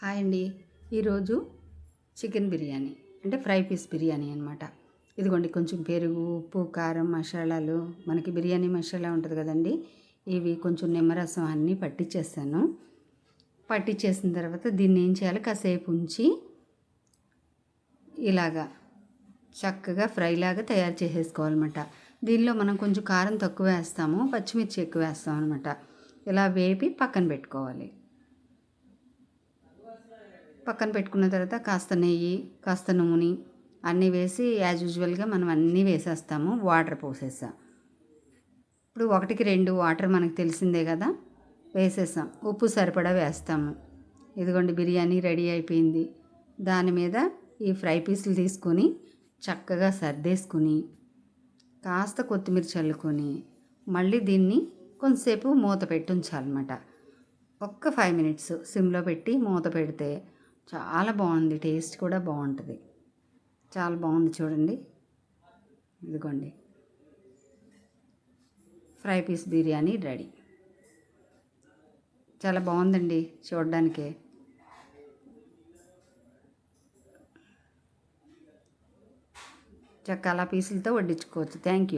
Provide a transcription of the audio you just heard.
Hi అండి. ఈరోజు chicken biryani అంటే ఫ్రై పీస్ బిర్యానీ అనమాట ఇదిగోండి కొంచెం పెరుగు ఉప్పు కారం మసాలాలు. మనకి బిర్యానీ మసాలా ఉంటుంది కదండి. ఇవి కొంచెం నిమ్మరసం అన్నీ పట్టించేస్తాను పట్టించేసిన తర్వాత దీన్ని ఏం చేయాలి? కాసేపు ఉంచి ఇలాగా చక్కగా ఫ్రైలాగా తయారు చేసేసుకోవాలన్నమాట. దీనిలో మనం కొంచెం కారం తక్కువ వేస్తాము పచ్చిమిర్చి ఎక్కువ వేస్తాం అనమాట ఇలా వేపి పక్కన పెట్టుకోవాలి. పక్కన పెట్టుకున్న తర్వాత కాస్త నెయ్యి కాస్త నూనె అన్నీ వేసి యాజ్ యూజువల్గా మనం అన్నీ వేసేస్తాము వాటర్ పోసేసాం. ఇప్పుడు ఒకటికి రెండు వాటర్ మనకు తెలిసిందే కదా వేసేసాం. ఉప్పు సరిపడా వేస్తాము. ఇదిగోండి బిర్యానీ రెడీ అయిపోయింది. దాని మీద ఈ ఫ్రై పీసులు తీసుకొని చక్కగా సర్దేసుకుని కాస్త కొత్తిమీర చల్లుకొని మళ్ళీ దీన్ని కొంతసేపు మూత పెట్టి ఉంచాలన్నమాట. ఒక్క ఫైవ్ మినిట్స్ సిమ్లో పెట్టి మూత పెడితే చాలా బాగుంది. టేస్ట్ కూడా బాగుంటుంది. చాలా బాగుంది చూడండి. ఇదిగోండి. Fry piece biryani ready. చాలా బాగుందండి చూడడానికి. చక్కలా పీసులతో వడ్డించుకోవచ్చు. Thank you.